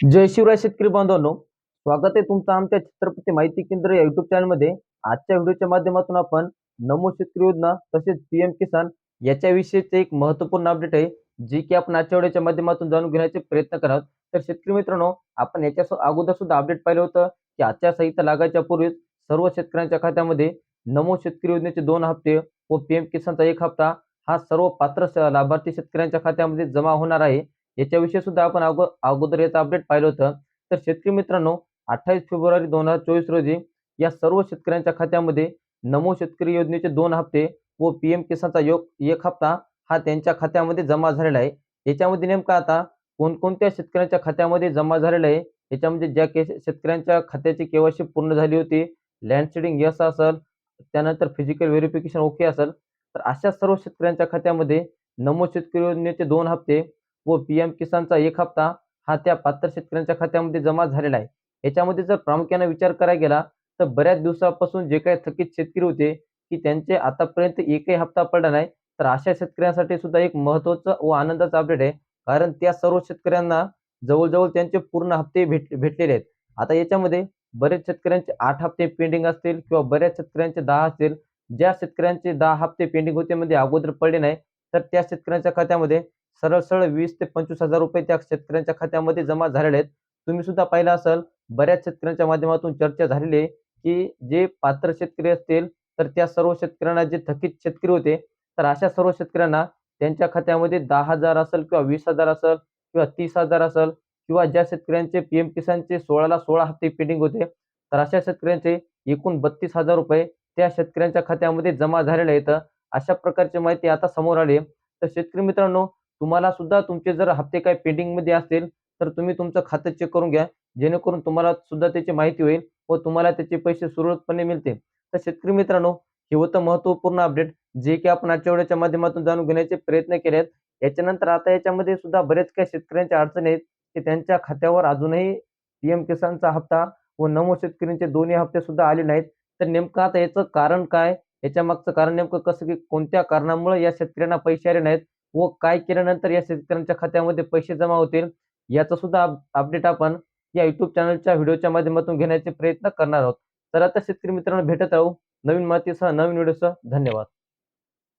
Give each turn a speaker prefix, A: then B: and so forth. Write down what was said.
A: जय शिवराय शेतकरी बांधवांनो स्वागत आहे तुमचं आमच्या छत्रपती माहिती केंद्र या युट्यूब चॅनलमध्ये आजच्या व्हिडिओच्या माध्यमातून आपण नमो शेतकरी योजना तसेच पीएम किसान याच्याविषयीचे एक महत्त्वपूर्ण अपडेट आहे जी की आपण आजच्या व्हिडिओच्या माध्यमातून जाणून घेण्याचे प्रयत्न करत तर शेतकरी मित्रांनो आपण याच्या अगोदर सुद्धा अपडेट पाहिलं होतं की आजच्या संहिता लागायच्या पूर्वीच सर्व शेतकऱ्यांच्या खात्यामध्ये नमो शेतकरी योजनेचे दोन हप्ते व पीएम किसानचा एक हप्ता हा सर्व पात्र लाभार्थी शेतकऱ्यांच्या खात्यामध्ये जमा होणार आहे. याच्याविषयी सुद्धा आपण अगोदर याचं अपडेट पाहिलं होतं. तर शेतकरी मित्रांनो अठ्ठावीस फेब्रुवारी दोन हजार चोवीस रोजी या सर्व शेतकऱ्यांच्या खात्यामध्ये नमो शेतकरी योजनेचे दोन हप्ते व पी एम किसानचा योग एक हप्ता हा त्यांच्या खात्यामध्ये जमा झालेला आहे. याच्यामध्ये नेमका आता कोणकोणत्या शेतकऱ्यांच्या खात्यामध्ये जमा झालेला आहे? याच्यामध्ये ज्या के शेतकऱ्यांच्या खात्याची केवायसी पूर्ण झाली होती लँड यस असेल त्यानंतर फिजिकल व्हेरिफिकेशन ओके असेल तर अशा सर्व शेतकऱ्यांच्या खात्यामध्ये नमो शेतकरी योजनेचे दोन हप्ते व पी एम किसानचा एक हप्ता हा त्या पात्र शेतकऱ्यांच्या खात्यामध्ये जमा झालेला आहे. याच्यामध्ये जर प्रामुख्याने विचार करायला गेला तर बऱ्याच दिवसापासून जे काही थकीत शेतकरी होते की त्यांचे आतापर्यंत एकही हप्ता पडला नाही तर अशा शेतकऱ्यांसाठी सुद्धा एक महत्त्वाचं व आनंदाचा अपडेट आहे. कारण त्या सर्व शेतकऱ्यांना जवळजवळ त्यांचे पूर्ण हप्ते भेट भेटलेले आहेत. आता याच्यामध्ये बरेच शेतकऱ्यांचे आठ हप्ते पेंडिंग असतील किंवा बऱ्याच शेतकऱ्यांचे दहा असतील. ज्या शेतकऱ्यांचे दहा हप्ते पेंडिंग होते मध्ये अगोदर पडले नाही तर त्या शेतकऱ्यांच्या खात्यामध्ये सरळ सरळ वीस ते पंचवीस हजार रुपये त्या शेतकऱ्यांच्या खात्यामध्ये जमा झालेले आहेत तुम्ही सुद्धा पाहिलं असाल बऱ्याच शेतकऱ्यांच्या माध्यमातून चर्चा झालेली आहे की जे पात्र शेतकरी असतील तर त्या सर्व शेतकऱ्यांना जे थकीत शेतकरी होते तर अशा सर्व शेतकऱ्यांना त्यांच्या खात्यामध्ये दहा हजार असेल किंवा वीस हजार असेल किंवा तीस हजार असेल किंवा ज्या शेतकऱ्यांचे पी एम किसानचे सोळाला सोळा हप्ते पेंडिंग होते तर अशा शेतकऱ्यांचे एकूण बत्तीस हजार रुपये त्या शेतकऱ्यांच्या खात्यामध्ये जमा झालेले आहेत अशा प्रकारची माहिती आता समोर आली आहे. तर शेतकरी मित्रांनो तुम्हाला सुद्धा तुमचे जर हप्ते काही पेंडिंगमध्ये असतील तर तुम्ही तुमचं खातं चेक करून घ्या. जेणेकरून तुम्हाला सुद्धा त्याची माहिती होईल व तुम्हाला त्याचे पैसे सुरळीतपणे मिळतील. तर शेतकरी मित्रांनो हे होतं महत्त्वपूर्ण अपडेट जे की आपण आजच्या माध्यमातून जाणून घेण्याचे प्रयत्न केले आहेत याच्यानंतर आता याच्यामध्ये सुद्धा बरेच काही शेतकऱ्यांच्या अडचणी आहेत की त्यांच्या खात्यावर अजूनही पीएम किसानचा हप्ता व नमो शेतकऱ्यांचे दोन्ही हप्ते सुद्धा आले नाहीत. तर नेमकं आता याचं कारण काय? याच्या मागचं कारण नेमकं कसं की कोणत्या कारणामुळे या शेतकऱ्यांना पैसे आले नाहीत? व काय केल्यानंतर या शेतकऱ्यांच्या खात्यामध्ये पैसे जमा होतील याचा सुद्धा अपडेट आपण या युट्यूब चॅनलच्या व्हिडिओच्या माध्यमातून घेण्याचे प्रयत्न करणार आहोत. तर आता शेतकरी मित्रांनो भेटत राहू नवीन माहितीसह नवीन व्हिडिओसह धन्यवाद.